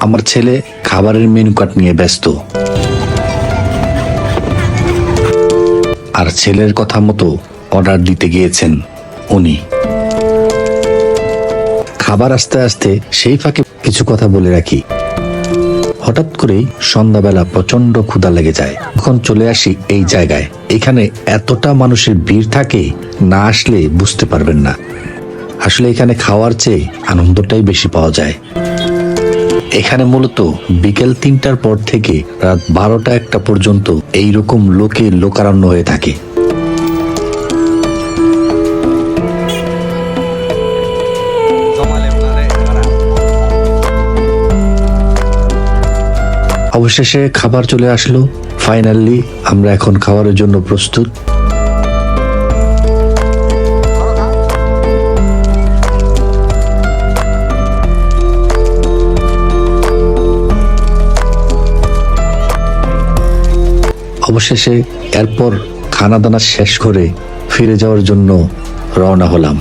আমার ছেলে খাবারের মেনু কার্ড নিয়ে ব্যস্ত। আর ছেলের কথা মতো অর্ডার দিতে গিয়েছেন উনি। খাবার আসতে আসতে সেই ফাঁকে কিছু কথা বলে রাখি। হঠাৎ করেই সন্ধ্যাবেলা প্রচণ্ড ক্ষুধা লেগে যায়। তখন চলে আসি এই জায়গায়। এখানে এতটা মানুষের ভিড় থাকে, না আসলে বুঝতে পারবেন না। আসলে এখানে খাওয়ার চেয়ে আনন্দটাই বেশি পাওয়া যায়। এখানে মূলত বিকেল তিনটার পর থেকে রাত বারোটা একটা পর্যন্ত এইরকম লোকে লোকারণ্য হয়ে থাকে। অবশেষে খাবার চলে আসলো। ফাইনালি আমরা এখন খাবারের জন্য প্রস্তুত। অবশেষে এরপর খানা দানা শেষ করে ফিরে যাওয়ার জন্য রওনা হলাম।